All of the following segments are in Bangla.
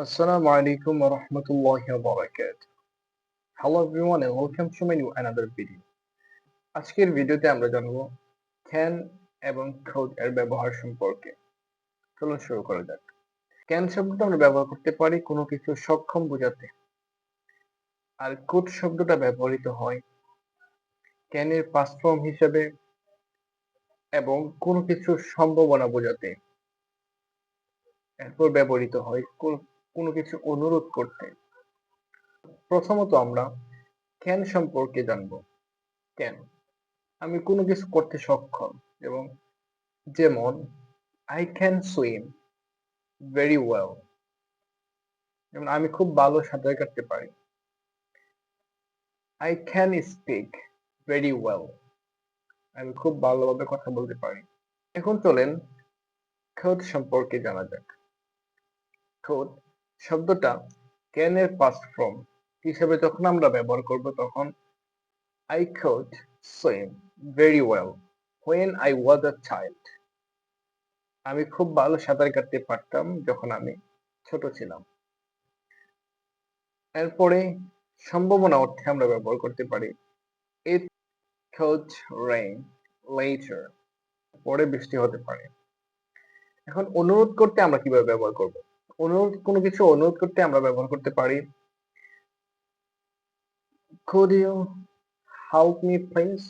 Assalamu alaikum wa rahmatullahi wa barakatuh. Hello everyone and welcome to my new another video. আজকের ভিডিওতে আমরা জানব ক্যান এবং খোদ এর ব্যবহার সম্পর্কে চলুন শুরু করা যাক ক্যান শব্দটা আমরা ব্যবহার করতে পারি কোনো কিছু সক্ষম বোঝাতে আর কোড শব্দটা ব্যবহৃত হয় ক্যানের পাস্ট ফর্ম হিসেবে এবং কোনো কিছুর সম্ভাবনা বোঝাতে এরপর ব্যবহৃত হয় কোন- কোনো কিছু অনুরোধ করতে। প্রথমত আমরা ক্যান সম্পর্কে জানব। ক্যান আমি কোনো কিছু করতে সক্ষম এবং যেমন I can swim very well যেমন, আমি খুব ভালো সাঁতার কাটতে পারি। I can speak very well আমি খুব ভালোভাবে কথা বলতে পারি। এখন চলেন খোদ সম্পর্কে জানা যাক। খোদ শব্দটা ক্যান এর পাস্ট ফর্ম হিসেবে যখন আমরা ব্যবহার করব তখন I could swim very well when I was a child আমি খুব ভালো সাঁতার কাটতে পারতাম যখন আমি ছোট ছিলাম। এরপরে সম্ভাবনা অর্থে আমরা ব্যবহার করতে পারি ইট could rain later পরে বৃষ্টি হতে পারে। এখন অনুরোধ করতে আমরা কীভাবে ব্যবহার করব? অনুরোধ, কোনো কিছু অনুরোধ করতে আমরা ব্যবহার করতে পারি। Could you help me, please.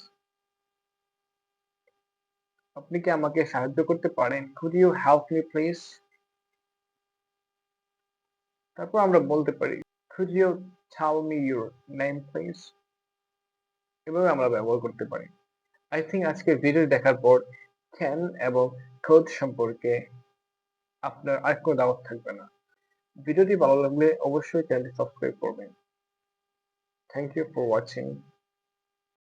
আপনি কি আমাকে সাহায্য করতে পারেন? Could you help me, please? তারপর আমরা বলতে পারি, could you tell me your name, please? এভাবে আমরা ব্যবহার করতে পারি। আই থিঙ্ক আজকে ভিডিও দেখার পর ক্যান এবং কোড সম্পর্কে আপনার আর কোনো দাওয়াত থাকবে না। ভিডিওটি ভালো লাগলে অবশ্যই চ্যানেলটি সাবস্ক্রাইব করবেন। Thank you for watching